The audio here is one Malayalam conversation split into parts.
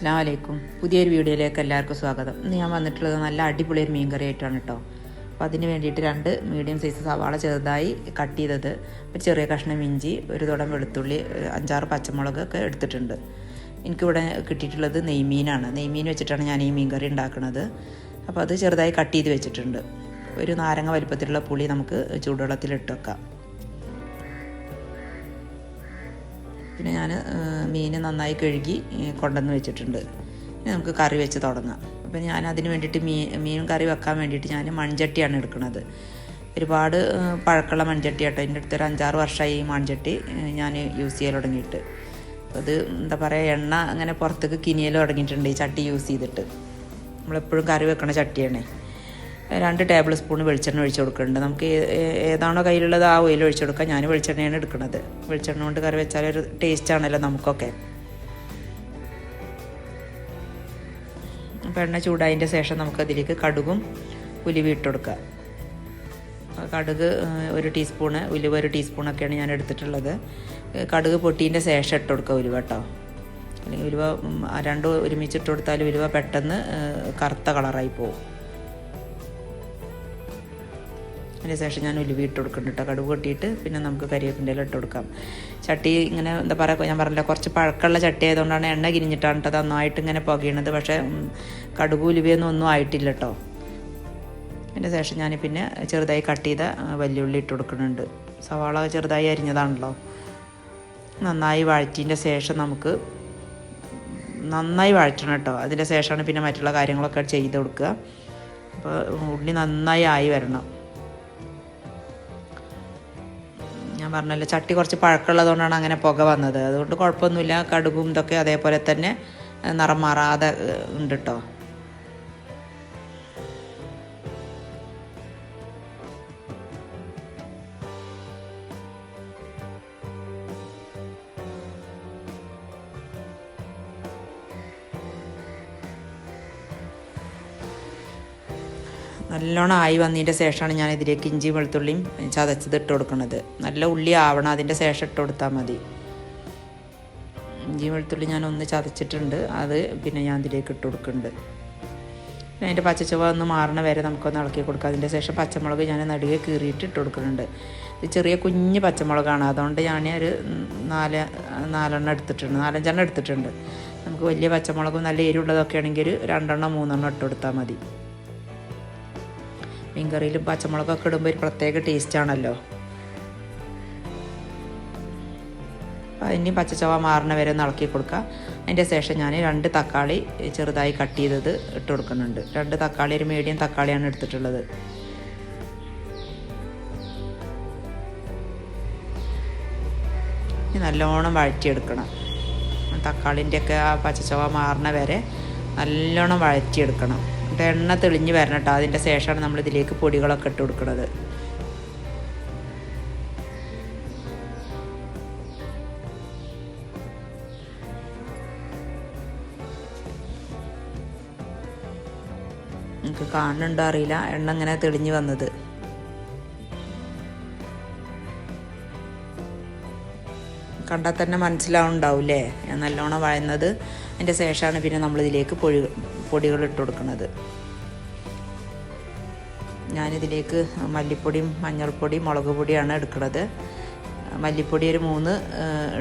അസ്സാം വലൈക്കും പുതിയൊരു വീഡിയോയിലേക്ക് എല്ലാവർക്കും സ്വാഗതം. ഇന്ന് ഞാൻ വന്നിട്ടുള്ളത് നല്ല അടിപൊളി ഒരു മീൻ കറി ആയിട്ടാണ് കേട്ടോ അപ്പോൾ അതിന് വേണ്ടിയിട്ട് രണ്ട് മീഡിയം സൈസ് സവാള ചെറുതായി കട്ട് ചെയ്തത്. ഒരു ചെറിയ കഷ്ണം ഇഞ്ചി ഒരു തുടം വെളുത്തുള്ളി അഞ്ചാറ് പച്ചമുളക് ഒക്കെ എടുത്തിട്ടുണ്ട്. എനിക്കിവിടെ കിട്ടിയിട്ടുള്ളത് നെയ്മീനാണ്. നെയ്മീൻ വെച്ചിട്ടാണ് ഞാൻ ഈ മീൻ കറി ഉണ്ടാക്കുന്നത്. അപ്പോൾ അത് ചെറുതായി കട്ട് ചെയ്ത് വെച്ചിട്ടുണ്ട്. ഒരു നാരങ്ങ വലിപ്പത്തിലുള്ള പുളി നമുക്ക് ചൂടുവെള്ളത്തിൽ ഇട്ട് വെക്കാം. പിന്നെ ഞാൻ മീൻ നന്നായി കഴുകി കൊണ്ടുവന്ന് വെച്ചിട്ടുണ്ട്. ഇനി നമുക്ക് കറി വെച്ച് തുടങ്ങാം. അപ്പം ഞാൻ അതിന് വേണ്ടിയിട്ട് മീൻ മീൻ കറി വെക്കാൻ വേണ്ടിയിട്ട് ഞാൻ മൺചട്ടിയാണ് എടുക്കുന്നത്. ഒരുപാട് പഴക്കമുള്ള മൺചട്ടി കേട്ടോ എന്റെ അടുത്തൊരു അഞ്ചാറ് വർഷമായി ഈ മൺചട്ടി ഞാൻ യൂസ് ചെയ്യൽ തുടങ്ങിയിട്ട്. അത് എന്താ പറയുക എണ്ണ അങ്ങനെ പുറത്തേക്ക് കിനിയൽ തുടങ്ങിയിട്ടുണ്ട് ഈ ചട്ടി യൂസ് ചെയ്തിട്ട്. നമ്മളെപ്പോഴും കറി വെക്കണ ചട്ടിയാണേ. രണ്ട് ടേബിൾ സ്പൂൺ വെളിച്ചെണ്ണ ഒഴിച്ച് കൊടുക്കുന്നുണ്ട്. നമുക്ക് ഏതാണോ കയ്യിലുള്ളത് ആ ഓയിൽ ഒഴിച്ച് കൊടുക്കാം. ഞാൻ വെളിച്ചെണ്ണയാണ് എടുക്കുന്നത്. വെളിച്ചെണ്ണ കൊണ്ട് കറി വെച്ചാൽ ഒരു ടേസ്റ്റ് ആണല്ലോ നമുക്കൊക്കെ. അപ്പോൾ എണ്ണ ചൂടായതിന്റെ ശേഷം നമുക്ക് അതിലേക്ക് കടുകും ഉലുവി ഇട്ട് കൊടുക്കുക കടുക് ഒരു ടീസ്പൂണ് ഉലുവ ഒരു ടീസ്പൂണൊക്കെയാണ് ഞാൻ എടുത്തിട്ടുള്ളത്. കടുക് പൊട്ടീന്റെ ശേഷം ഇട്ട് കൊടുക്കുക ഉലുവ കേട്ടോ. അല്ലെങ്കിൽ ഉലുവ രണ്ടും ഒരുമിച്ചിട്ട് കൊടുത്താൽ ഉലുവ പെട്ടെന്ന് കറുത്ത കളറായി പോകും അതിന് ശേഷം ഞാൻ ഉലുവി ഇട്ട് കൊടുക്കുന്നുണ്ട് കേട്ടോ. കടുക് കെട്ടിയിട്ട് പിന്നെ നമുക്ക് കരിവേപ്പിന്റെ ഇട്ട് കൊടുക്കാം. ചട്ടി ഇങ്ങനെ എന്താ പറയുക ഞാൻ പറഞ്ഞില്ല കുറച്ച് പഴക്കമുള്ള ചട്ടി ആയതുകൊണ്ടാണ് എണ്ണ കിരിഞ്ഞിട്ടാണ് കേട്ടോ നന്നായിട്ട് ഇങ്ങനെ പുകയണത്. പക്ഷേ കടുവ് ഉലുവയൊന്നും ഒന്നും ആയിട്ടില്ല കേട്ടോ. അതിന്റെ ശേഷം ഞാൻ പിന്നെ ചെറുതായി കട്ട് ചെയ്ത വല്യുള്ളി ഇട്ട് കൊടുക്കുന്നുണ്ട്. സവാള ചെറുതായി അരിഞ്ഞതാണല്ലോ. നന്നായി വഴറ്റിന്റെ ശേഷം നമുക്ക് നന്നായി വഴറ്റണം കേട്ടോ. അതിന്റെ ശേഷമാണ് പിന്നെ മറ്റുള്ള കാര്യങ്ങളൊക്കെ ചെയ്ത് കൊടുക്കുക. അപ്പോൾ ഉള്ളി നന്നായി ആയി വരണം. ഞാൻ പറഞ്ഞല്ലോ ചട്ടി കുറച്ച് പഴക്കമുള്ളതുകൊണ്ടാണ് അങ്ങനെ പുക വന്നത്. അതുകൊണ്ട് കുഴപ്പമൊന്നുമില്ല കടുകും ഇതൊക്കെ അതേപോലെ തന്നെ നിറം മാറാതെ ഉണ്ട് കേട്ടോ നല്ലോണം ആയി വന്നതിന്റെ ശേഷമാണ് ഞാൻ ഇതിലേക്ക് ഇഞ്ചി വെളുത്തുള്ളിയും ചതച്ചത് ഇട്ട് കൊടുക്കുന്നത്. നല്ല ഉള്ളി ആവണം അതിന്റെ ശേഷം ഇട്ട് കൊടുത്താൽ മതി. ഇഞ്ചി വെളുത്തുള്ളി ഞാൻ ഒന്ന് ചതച്ചിട്ടുണ്ട്. അത് പിന്നെ ഞാൻ ഇതിലേക്ക് ഇട്ട് കൊടുക്കുന്നുണ്ട്. അതിന്റെ പച്ചച്ചുവ ഒന്ന് മാറണ വരെ നമുക്കൊന്ന് ഇളക്കി കൊടുക്കാം. അതിന്റെ ശേഷം പച്ചമുളക് ഞാൻ നടുകെ കീറിയിട്ട് ഇട്ട് കൊടുക്കുന്നുണ്ട്. ഇത് ചെറിയ കുഞ്ഞ് പച്ചമുളകാണ്. അതുകൊണ്ട് ഞാൻ ഒരു നാല് നാലെണ്ണം എടുത്തിട്ടുണ്ട്. നാലഞ്ചെണ്ണം എടുത്തിട്ടുണ്ട്. നമുക്ക് വലിയ പച്ചമുളകും നല്ല എരിവുള്ളതൊക്കെ ആണെങ്കിൽ ഒരു രണ്ടെണ്ണം മൂന്നെണ്ണം ഇട്ട് കൊടുത്താൽ മതി. മീൻകറിയിലും പച്ചമുളകൊക്കെ ഇടുമ്പോൾ ഒരു പ്രത്യേക ടേസ്റ്റാണല്ലോ അതിന് പച്ചച്ചവ മാറണ വരെ ഒന്ന് ഇളക്കി കൊടുക്കുക അതിന്റെ ശേഷം ഞാൻ രണ്ട് തക്കാളി ചെറുതായി കട്ട് ചെയ്തത് ഇട്ട് കൊടുക്കുന്നുണ്ട്. രണ്ട് തക്കാളി ഒരു മീഡിയം തക്കാളിയാണ് എടുത്തിട്ടുള്ളത്. നല്ലോണം വഴറ്റിയെടുക്കണം. തക്കാളിന്റെയൊക്കെ ആ പച്ചച്ചവ മാറണ വരെ നല്ലോണം വഴറ്റിയെടുക്കണം. എന്നിട്ട് എണ്ണ തെളിഞ്ഞ് വരണം കേട്ടോ. അതിന്റെ ശേഷമാണ് നമ്മൾ ഇതിലേക്ക് പൊടികളൊക്കെ ഇട്ട് കൊടുക്കുന്നത്. നമുക്ക് കാണുന്നുണ്ടോ അറിയില്ല. എണ്ണ ഇങ്ങനെ തെളിഞ്ഞ് വന്നത്. കണ്ടാൽ തന്നെ മനസ്സിലാവുണ്ടാവില്ലേ ഞാൻ നല്ലോണം വഴന്നത്. അതിന്റെ ശേഷമാണ് പിന്നെ നമ്മളിതിലേക്ക് പൊടി പൊടികൾ ഇട്ട് കൊടുക്കുന്നത്. ഞാനിതിലേക്ക് മല്ലിപ്പൊടിയും മഞ്ഞൾപ്പൊടിയും മുളക് പൊടിയാണ് എടുക്കുന്നത്. മല്ലിപ്പൊടി ഒരു മൂന്ന്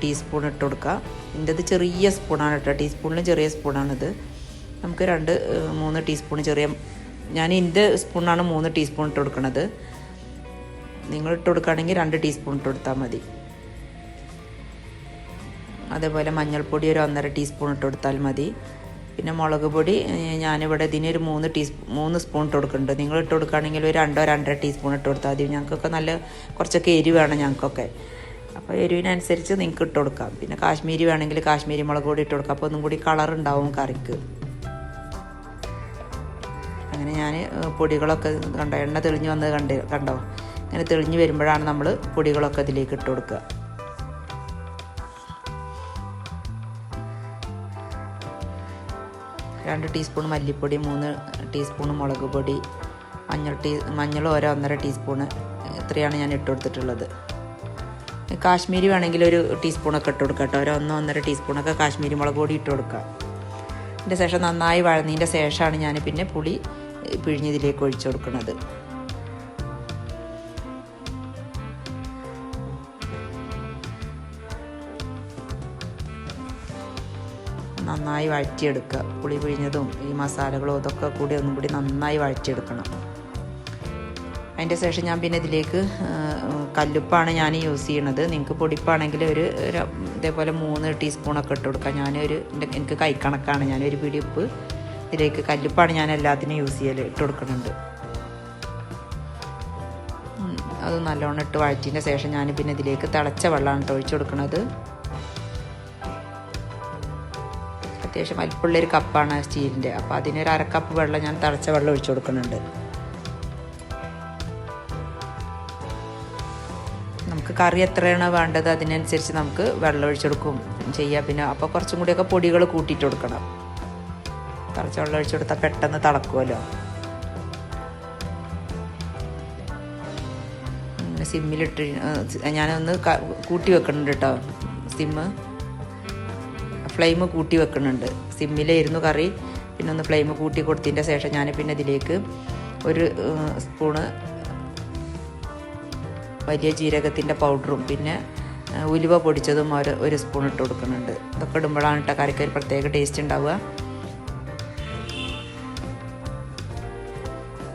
ടീസ്പൂൺ ഇട്ട് കൊടുക്കുക. ഇതിന്റെത് ചെറിയ സ്പൂണാണ് കേട്ടോ. ടീസ്പൂണിലും ചെറിയ സ്പൂണാണിത്. നമുക്ക് രണ്ട് മൂന്ന് ടീസ്പൂൺ ചെറിയ ഞാൻ ഇതിന്റെ സ്പൂണാണ് മൂന്ന് ടീസ്പൂൺ ഇട്ട് കൊടുക്കുന്നത്. നിങ്ങൾ ഇട്ട് കൊടുക്കുകയാണെങ്കിൽ രണ്ട് ടീസ്പൂൺ ഇട്ട് കൊടുത്താൽ മതി. അതേപോലെ മഞ്ഞൾപ്പൊടി ഒരു ഒന്നര ടീസ്പൂൺ ഇട്ട് കൊടുത്താൽ മതി. പിന്നെ മുളക് പൊടി ഞാനിവിടെ ഇതിനൊരു മൂന്ന് ടീസ്പൂ മൂന്ന് സ്പൂൺ ഇട്ട് കൊടുക്കുന്നുണ്ട്. നിങ്ങൾ ഇട്ട് കൊടുക്കുകയാണെങ്കിൽ ഒരു രണ്ടോ രണ്ടര ടീസ്പൂൺ ഇട്ട് കൊടുത്താൽ മതി. ഞങ്ങൾക്കൊക്കെ നല്ല കുറച്ചൊക്കെ എരിവ് വേണം ഞങ്ങൾക്കൊക്കെ. അപ്പോൾ എരിവിനനുസരിച്ച് നിങ്ങൾക്ക് ഇട്ട് കൊടുക്കാം. പിന്നെ കാശ്മീരി വേണമെങ്കിൽ കാശ്മീരി മുളക് പൊടി ഇട്ട് കൊടുക്കാം. അപ്പോൾ ഒന്നും കൂടി കളർ ഉണ്ടാവും കറിക്ക്. അങ്ങനെ ഞാൻ പൊടികളൊക്കെ കണ്ടോ? എണ്ണ തെളിഞ്ഞ് വന്നത് കണ്ട് കണ്ടോ? അങ്ങനെ തെളിഞ്ഞ് വരുമ്പോഴാണ് നമ്മൾ പൊടികളൊക്കെ ഇതിലേക്ക് ഇട്ട് കൊടുക്കുക. രണ്ട് ടീസ്പൂൺ മല്ലിപ്പൊടി മൂന്ന് ടീസ്പൂൺ മുളക് പൊടി മഞ്ഞൾ ടീ മഞ്ഞൾ ഓരോ ഒന്നര ടീസ്പൂണ് ഇത്രയാണ് ഞാൻ ഇട്ട് കൊടുത്തിട്ടുള്ളത്. കാശ്മീരി വേണമെങ്കിൽ ഒരു ടീസ്പൂണൊക്കെ ഇട്ട് കൊടുക്കാം കേട്ടോ. ഒരു ഒന്നോ ഒന്നര ടീസ്പൂണൊക്കെ കാശ്മീരി മുളക് പൊടി ഇട്ട് കൊടുക്കുക അതിന്റെ ശേഷം നന്നായി വഴന്നതിന്റെ ശേഷമാണ് ഞാൻ പിന്നെ പുളി പിഴിഞ്ഞതിലേക്ക് ഒഴിച്ചു കൊടുക്കുന്നത്. നന്നായി വഴറ്റിയെടുക്കുക. പുളി പിഴിഞ്ഞതും ഈ മസാലകളും ഇതൊക്കെ കൂടി ഒന്നും കൂടി നന്നായി വഴറ്റിയെടുക്കണം. അതിന്റെ ശേഷം ഞാൻ പിന്നെ ഇതിലേക്ക് കല്ലുപ്പാണ് ഞാൻ യൂസ് ചെയ്യണത്. നിങ്ങൾക്ക് പൊടിപ്പാണെങ്കിൽ ഒരു ഇതേപോലെ മൂന്ന് ടീസ്പൂണൊക്കെ ഇട്ട് കൊടുക്കാം. ഞാനൊരു എനിക്ക് കൈക്കണക്കാണ് ഞാനൊരു പിടിയുപ്പ് ഇതിലേക്ക് കല്ലുപ്പാണ് ഞാൻ എല്ലാത്തിനും യൂസ് ചെയ്യൽ ഇട്ട് കൊടുക്കുന്നുണ്ട്. അത് നല്ലോണം ഇട്ട് വഴറ്റിന്റെ ശേഷം ഞാൻ പിന്നെ ഇതിലേക്ക് തിളച്ച വെള്ളമാണ് ഒഴിച്ചു കൊടുക്കുന്നത് അത്യാവശ്യം വലിപ്പമുള്ളൊരു കപ്പാണ് സ്റ്റീലിന്റെ. അപ്പോൾ അതിനൊരു അരക്കപ്പ് കപ്പ് വെള്ളം ഞാൻ തിളച്ച വെള്ളം ഒഴിച്ചു കൊടുക്കുന്നുണ്ട്. നമുക്ക് കറി എത്രയാണ് വേണ്ടത് അതിനനുസരിച്ച് നമുക്ക് വെള്ളം ഒഴിച്ചെടുക്കും ചെയ്യാം. പിന്നെ അപ്പോൾ കുറച്ചും കൂടിയൊക്കെ പൊടികൾ കൂട്ടിയിട്ട് കൊടുക്കണം. തിളച്ച വെള്ളം ഒഴിച്ചു കൊടുത്താൽ പെട്ടെന്ന് തിളക്കുമല്ലോ. സിമ്മിലിട്ട് ഞാനൊന്ന് കൂട്ടി വെക്കുന്നുണ്ട് കേട്ടോ. സിമ്മ്. ഫ്ലെയിം കൂട്ടി വെക്കുന്നുണ്ട്. സിമ്മിലായിരുന്നു കറി പിന്നെ ഒന്ന് ഫ്ലെയിം കൂട്ടി കൊടുത്തതിന്റെ ശേഷം ഞാൻ പിന്നെ ഇതിലേക്ക് ഒരു സ്പൂണ് വലിയ ജീരകത്തിന്റെ പൗഡറും പിന്നെ ഉലുവ പൊടിച്ചതും ഒരു ഒരു സ്പൂൺ ഇട്ട് കൊടുക്കുന്നുണ്ട്. ഇതൊക്കെ ഇടുമ്പോഴാണ് കേട്ടോ കറിക്ക് ഒരു പ്രത്യേക ടേസ്റ്റ് ഉണ്ടാവുക.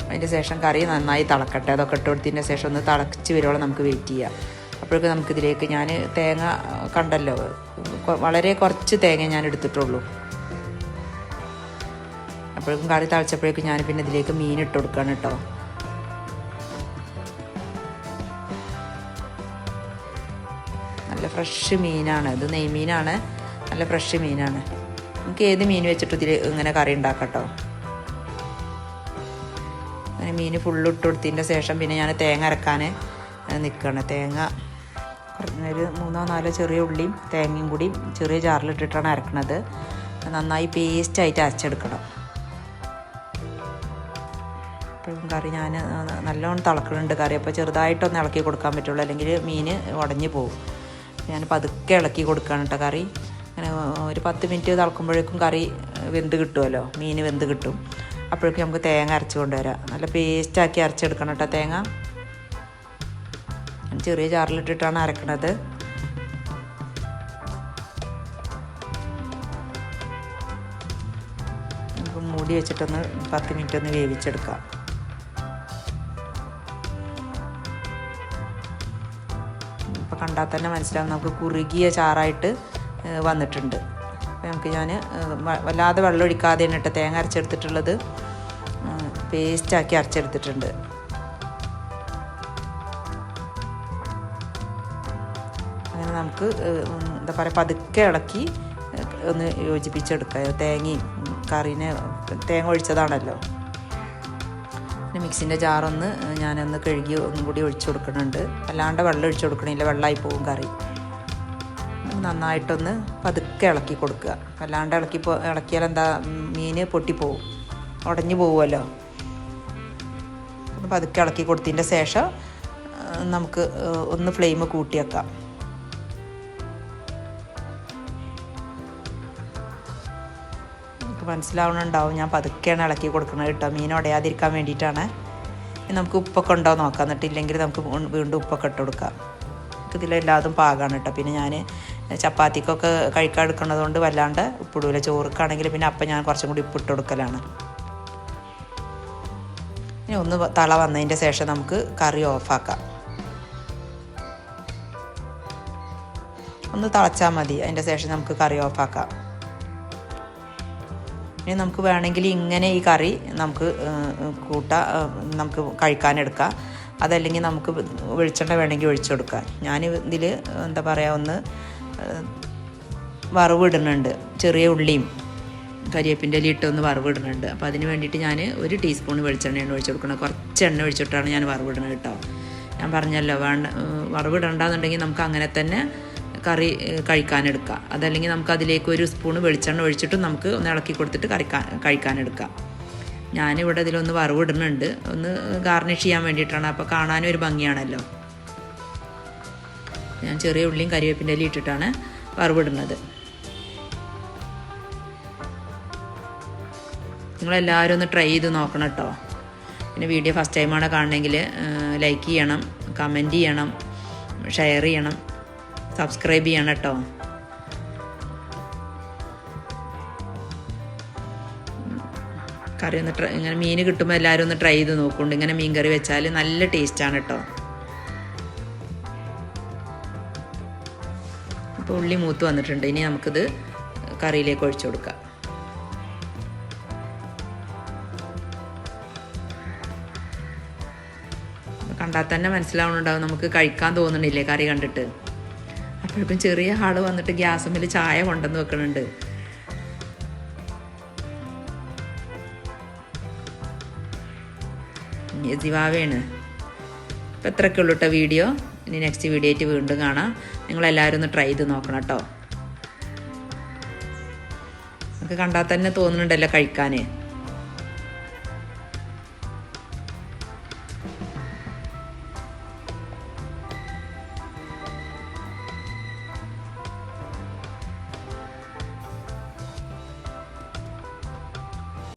അതിന്റെ ശേഷം കറി നന്നായി തിളക്കട്ടെ. അതൊക്കെ ഇട്ട് കൊടുത്തതിന്റെ ശേഷം ഒന്ന് തിളച്ച് വരുവോളം നമുക്ക് വെയിറ്റ് ചെയ്യാം. അപ്പോഴേക്കും നമുക്കിതിലേക്ക് ഞാൻ തേങ്ങ കണ്ടല്ലോ. വളരെ കുറച്ച് തേങ്ങ ഞാൻ എടുത്തിട്ടുള്ളൂ. അപ്പോഴേക്കും കറി തളിച്ചപ്പോഴേക്കും ഞാൻ പിന്നെ ഇതിലേക്ക് മീൻ ഇട്ട് കൊടുക്കുകയാണ് കേട്ടോ. നല്ല ഫ്രഷ് മീനാണ്. ഇത് നെയ്മീനാണ് നല്ല ഫ്രഷ് മീനാണ്. നമുക്ക് ഏത് മീൻ വെച്ചിട്ട് ഇതിൽ ഇങ്ങനെ കറി ഉണ്ടാക്കാം കേട്ടോ. അങ്ങനെ മീൻ ഫുള്ള് ഇട്ട് കൊടുത്തതിന്റെ ശേഷം പിന്നെ ഞാൻ തേങ്ങ അരക്കാൻ നിൽക്കുകയാണ് തേങ്ങ ഒരു മൂന്നോ നാലോ ചെറിയ ഉള്ളിയും തേങ്ങയും കൂടി ചെറിയ ജാറിലിട്ടിട്ടാണ് അരക്കണത്. നന്നായി പേസ്റ്റായിട്ട് അരച്ചെടുക്കണം. ഇപ്പോഴും കറി ഞാൻ നല്ലോണം തിളക്കുന്നുണ്ട് കറി. അപ്പോൾ ചെറുതായിട്ടൊന്ന് ഇളക്കി കൊടുക്കാൻ പറ്റുള്ളൂ. അല്ലെങ്കിൽ മീൻ ഉടഞ്ഞു പോകും ഞാൻ പതുക്കെ ഇളക്കി കൊടുക്കുകയാണ് കേട്ടോ കറി. അങ്ങനെ ഒരു പത്ത് മിനിറ്റ് തിളക്കുമ്പോഴേക്കും കറി വെന്ത് കിട്ടുമല്ലോ. മീൻ വെന്ത് കിട്ടും. അപ്പോഴേക്കും നമുക്ക് തേങ്ങ അരച്ച് കൊണ്ടുവരാം. നല്ല പേസ്റ്റാക്കി അരച്ചെടുക്കണം കേട്ടോ തേങ്ങ. ചെറിയ ജാറിലിട്ടിട്ടാണ് അരക്കണത്. മൂടി വെച്ചിട്ടൊന്ന് പത്ത് മിനിറ്റ് ഒന്ന് വേവിച്ചെടുക്കാം. ഇപ്പോൾ കണ്ടാൽ തന്നെ മനസ്സിലാവും നമുക്ക് കുറുകിയ ചാറായിട്ട് വന്നിട്ടുണ്ട്. അപ്പോൾ നമുക്ക് ഞാൻ വല്ലാതെ വെള്ളം ഒഴിക്കാതെയാണ് ഇട്ട് തേങ്ങ അരച്ചെടുത്തിട്ടുള്ളത്. പേസ്റ്റാക്കി അരച്ചെടുത്തിട്ടുണ്ട്. നമുക്ക് എന്താ പറയുക പതുക്കെ ഇളക്കി ഒന്ന് യോജിപ്പിച്ചെടുക്കുക. തേങ്ങയും കറീനെ തേങ്ങ ഒഴിച്ചതാണല്ലോ. പിന്നെ മിക്സിന്റെ ജാറൊന്ന് ഞാനൊന്ന് കഴുകി ഒന്നും കൂടി ഒഴിച്ചു കൊടുക്കുന്നുണ്ട്. അല്ലാണ്ട് വെള്ളം ഒഴിച്ചു കൊടുക്കണില്ല വെള്ളമായി പോകും കറി. നന്നായിട്ടൊന്ന് പതുക്കെ ഇളക്കി കൊടുക്കുക. അല്ലാണ്ട് ഇളക്കി ഇളക്കിയാൽ എന്താ മീൻ പൊട്ടിപ്പോവും. ഉടഞ്ഞു പോവുമല്ലോ. പതുക്കെ ഇളക്കി കൊടുത്തതിന്റെ ശേഷം നമുക്ക് ഒന്ന് ഫ്ലെയിം കൂട്ടി മനസ്സിലാവണുണ്ടാവും. ഞാൻ പതുക്കെയാണ് ഇളക്കി കൊടുക്കുന്നത് കേട്ടോ. മീൻ ഉടയാതിരിക്കാൻ വേണ്ടിയിട്ടാണ്. നമുക്ക് ഉപ്പൊക്കെ ഉണ്ടോ നോക്കാം. എന്നിട്ട് ഇല്ലെങ്കിൽ നമുക്ക് വീണ്ടും ഉപ്പൊക്കെ ഇട്ട് കൊടുക്കാം. നമുക്ക് ഇതിലെല്ലാതും പാകാണ് കേട്ടോ. പിന്നെ ഞാൻ ചപ്പാത്തിക്കൊക്കെ കഴിക്കാൻ എടുക്കുന്നത് കൊണ്ട് വല്ലാണ്ട് ഉപ്പിടൂല. ചോറുക്കാണെങ്കിൽ പിന്നെ അപ്പം ഞാൻ കുറച്ചും കൂടി ഉപ്പിട്ട് കൊടുക്കലാണ്. ഇനി ഒന്ന് തള വന്നതിന്റെ ശേഷം നമുക്ക് കറി ഓഫാക്കാം. ഒന്ന് തളച്ചാൽ മതി. അതിന്റെ ശേഷം നമുക്ക് കറി ഓഫാക്കാം. ഇനി നമുക്ക് വേണമെങ്കിൽ ഇങ്ങനെ ഈ കറി നമുക്ക് കൂട്ട നമുക്ക് കഴിക്കാനെടുക്കാം അതല്ലെങ്കിൽ നമുക്ക് വെളിച്ചെണ്ണ വേണമെങ്കിൽ ഒഴിച്ചെടുക്കാം ഞാൻ ഇതിൽ എന്താ പറയുക ഒന്ന് വറവ് വറവിടുന്നുണ്ട്. ചെറിയ ഉള്ളിയും കരിയേപ്പിന്റെ ഇല ഒന്ന് വറവ് വറവിടുന്നുണ്ട്. അപ്പോൾ അതിന് വേണ്ടിയിട്ട് ഞാൻ ഒരു ടീസ്പൂൺ വെളിച്ചെണ്ണയാണ് ഒഴിച്ചു കൊടുക്കണം കുറച്ച് എണ്ണ ഒഴിച്ചിട്ടാണ് ഞാൻ വറവിടുന്നത് കേട്ടോ. ഞാൻ പറഞ്ഞല്ലോ വേണ്ട വറവിടണ്ടെന്നുണ്ടെങ്കിൽ നമുക്ക് അങ്ങനെ തന്നെ കറി കഴിക്കാനെടുക്കുക കഴിക്കാനെടുക്കാം. അതല്ലെങ്കിൽ നമുക്ക് അതിലേക്ക് ഒരു സ്പൂൺ വെളിച്ചെണ്ണ ഒഴിച്ചിട്ട് നമുക്ക് ഒന്ന് ഇളക്കി കൊടുത്തിട്ട് കറിക്കാൻ കഴിക്കാനെടുക്കുക ഞാനിവിടെ ഇതിലൊന്ന് വറവിടുന്നുണ്ട്. ഒന്ന് ഗാർണിഷ് ചെയ്യാൻ വേണ്ടിയിട്ടാണ്. അപ്പോൾ കാണാനും ഒരു ഭംഗിയാണല്ലോ. ഞാൻ ചെറിയ ഉള്ളിയും കരിവേപ്പിന്റെ ഇലയും ഇട്ടിട്ടാണ് വറവിടുന്നത്. നിങ്ങളെല്ലാവരും ഒന്ന് ട്രൈ ചെയ്ത് നോക്കണം കേട്ടോ. പിന്നെ വീഡിയോ ഫസ്റ്റ് ടൈമാണ് കാണണമെങ്കിൽ ലൈക്ക് ചെയ്യണം കമന്റ് ചെയ്യണം ഷെയർ ചെയ്യണം. സബ്സ്ക്രൈബ് ചെയ്യണം കേട്ടോ. കറി ഒന്ന് ട്രൈ ഇങ്ങനെ മീൻ കിട്ടുമ്പോൾ എല്ലാവരും ഒന്ന് ട്രൈ ചെയ്ത് നോക്കുന്നുണ്ട്. ഇങ്ങനെ മീൻ കറി വെച്ചാൽ നല്ല ടേസ്റ്റാണ് കേട്ടോ. ഇപ്പോൾ ഉള്ളി മൂത്ത് വന്നിട്ടുണ്ട്. ഇനി നമുക്കിത് കറിയിലേക്ക് ഒഴിച്ചു കൊടുക്കാം. കണ്ടാൽ തന്നെ മനസ്സിലാവുന്നുണ്ടാവും. നമുക്ക് കഴിക്കാൻ തോന്നണില്ലേ കറി കണ്ടിട്ട്? അപ്പോഴേക്കും ചെറിയ ആൾ വന്നിട്ട് ഗ്യാസ് മിൽ ചായ കൊണ്ടുവന്ന് വെക്കണുണ്ട്. ദിവാവയാണ് ഇപ്പം ഇത്രയൊക്കെ ഉള്ളൂ കേട്ടോ വീഡിയോ. ഇനി നെക്സ്റ്റ് വീഡിയോ ആയിട്ട് വീണ്ടും കാണാം. നിങ്ങളെല്ലാവരും ഒന്ന് ട്രൈ ചെയ്ത് നോക്കണം കേട്ടോ. നമുക്ക് കണ്ടാൽ തന്നെ തോന്നുന്നുണ്ടല്ലോ കഴിക്കാൻ.